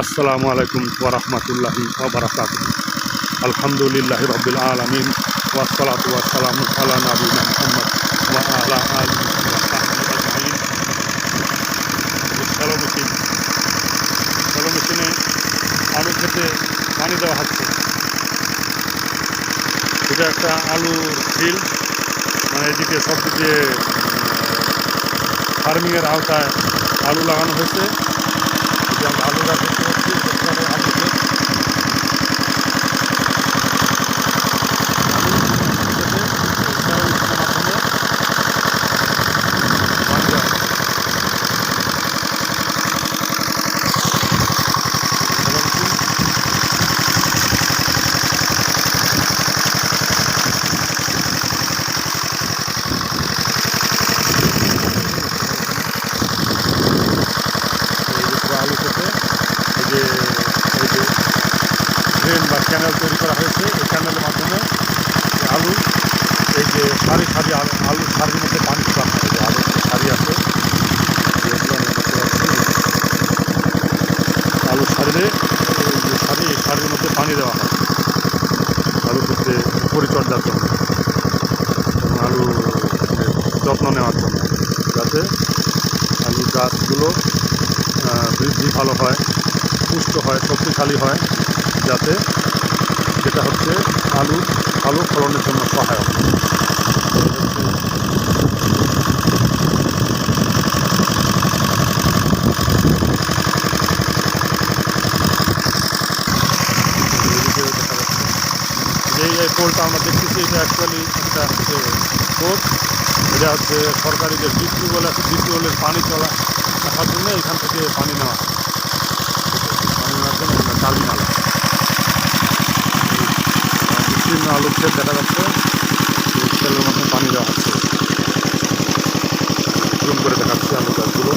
আসসালামু আলাইকুম ওরহমতুল্লাহি ওবরাকাত আলহামদুলিল্লাহ রবিল আলমিন ওয়াসালাতু ওয়াসালাম আলা নবীনা মুহাম্মদ ওয়া আলা আজমাইন। শ্যালো মেশিন শ্যালো মেশিনে আলু খেতে পানি দেওয়া হচ্ছে। এটা একটা আলুর ফিল্ড মানে এদিকে সব দিকে ফার্মিংয়ের আওতায় আলু লাগানো হয়েছে। যে আমরা আলুটা দেখতে পাচ্ছি সরকারের আলু ক্ষেত। আলু ক্ষেতে চারা বীজের মাধ্যমে পানি দেওয়া হয়। ভালো মেশিন। এই যে পুরো আলু খেতে এই যে এই যে ড্রেন বা ক্যানেল তৈরি করা হয়েছে। এই ক্যানেলের মাধ্যমে আলু, এই যে সারি সারি আলু আলু সারির মধ্যে পানি ঢোকানো হয় আলুর যে সারি আছে। আলু সারিতে, এই যে সারি, এই সারির মধ্যে পানি দেওয়া হয়। আলু ক্ষেত্রে পরিচর্যার জন্য। এবং আলু যত্ন নেওয়ার জন্য। যাতে আলু গাছগুলো বৃদ্ধি ভালো হয়। পুষ্ট হয়, শক্তিশালী হয়, যাতে যেটা হচ্ছে আলু ভালো ফলনের জন্য সহায়ক। এই পোলটা আমরা দেখতেছি, এটা অ্যাকচুয়ালি একটা হচ্ছে পোল এটা হচ্ছে সরকারি যে ডিপ টিউবওয়েল আছে ডিপ পানি চলা রাখার জন্য এখান থেকে পানি নেওয়া বিস্তীর্ণ আলুর ক্ষেত দেখা যাচ্ছে তেলের মধ্যে পানি দেওয়া হচ্ছে। জুম করে দেখাচ্ছে আলু গাছগুলো।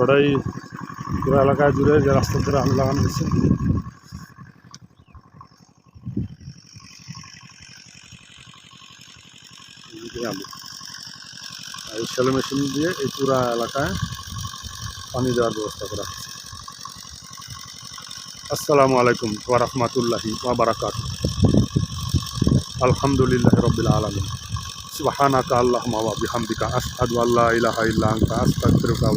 ওটাই পুরো এলাকায় জুড়ে যে রাস্তা ধরে আলু লাগানো হয়েছে আর এই শ্যালো মেশিন দিয়ে এই পুরা এলাকায় পানি দেওয়ার ব্যবস্থা করা হচ্ছে আসসালামু আলাইকুম ওয়া রাহমাতুল্লাহি ওয়া বারাকাত আলহামদুলিল্লাহ রবিল আলমিন। সুবহানাকা আল্লাহুম্মা ওয়া বিহামদিকা। আশহাদু আল্লা ইলাহা ইল্লা আস্তাগফিরুকা